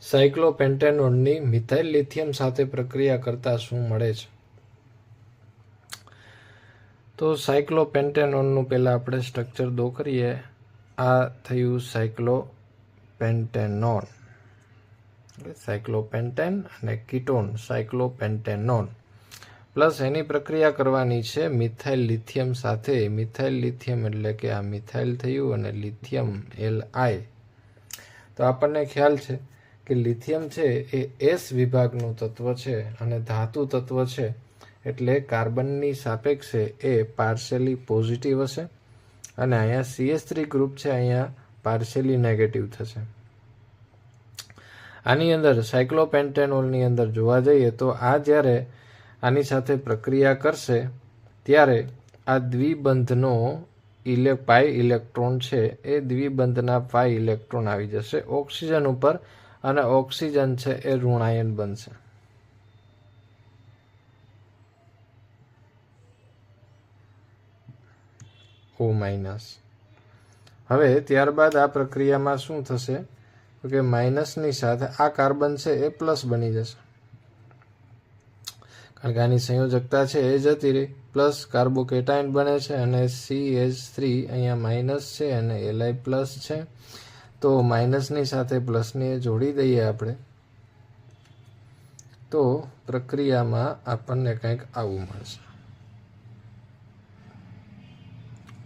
સાયક્લોપેન્ટેનોનની methyl lithium સાથે પ્રક્રિયા કરતા શું મળે છે? તો સાયક્લોપેન્ટેનોનનું પહેલાં આપણે સ્ટ્રક્ચર દો કરીએ. આ થયું સાયક્લોપેન્ટેનોન. સાયક્લોપેન્ટેન અને કીટોન સાયક્લોપેન્ટેનોન. પ્લસ એની પ્રક્રિયા કરવાની છે મિથાઇલ લિથિયમ સાથે. મિથાઇલ લિથિયમ એટલે કે આ મિથાઇલ થયું અને લિથિયમ એલ આઈ તો આપણને ખ્યાલ છે કે લિથિયમ છે એ એસ વિભાગનું તત્વ છે અને ધાતુ તત્વ છે એટલે કાર્બનની સાપેક્ષે એ પાર્શિયલી પોઝિટિવ હશે અને અહીંયા સીએસ થ્રી ગ્રુપ છે, અહીંયા પાર્શિયલી નેગેટિવ થશે. આની અંદર સાયક્લોપેન્ટેનોલની અંદર જોવા જઈએ તો આ જ્યારે આની સાથે પ્રક્રિયા કરશે, ત્યારે આ દ્વિબંધનો ઇલે પાઈ ઇલેક્ટ્રોન છે એ દ્વિબંધના પાઈ ઇલેક્ટ્રોન આવી જશે. ઓક્સિજન ઉપર અને ઓક્સિજન છે એ ઋણાયન બનશે. O minus. હવે ત્યારબાદ આ પ્રક્રિયામાં શું થશે? કે માઇનસની સાથે આ કાર્બન છે એ પ્લસ બની જશે. કારણ કે આની સંયોજકતા છે એ જતી રહી. પ્લસ કાર્બોકેટાઇન બને છે અને સી એચ થ્રી અહીંયા માઇનસ છે અને એલઆઈ પ્લસ છે. તો માઇનસની સાથે પ્લસને જોડી દઈએ આપણે, તો પ્રક્રિયામાં આપણને કંઈક આવું મળશે.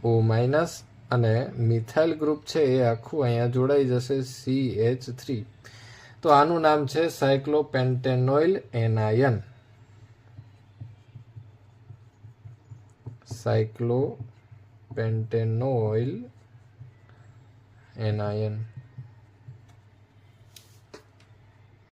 ઓ માઇનસ અને મિથાઇલ ગ્રુપ છે એ આખું અહીંયા જોડાઈ જશે સી એચ થ્રી તો આનું નામ છે સાયક્લોપેન્ટેનોઇલ એનાયન. સાયક્લોપેન્ટેનોઇલ એનાયન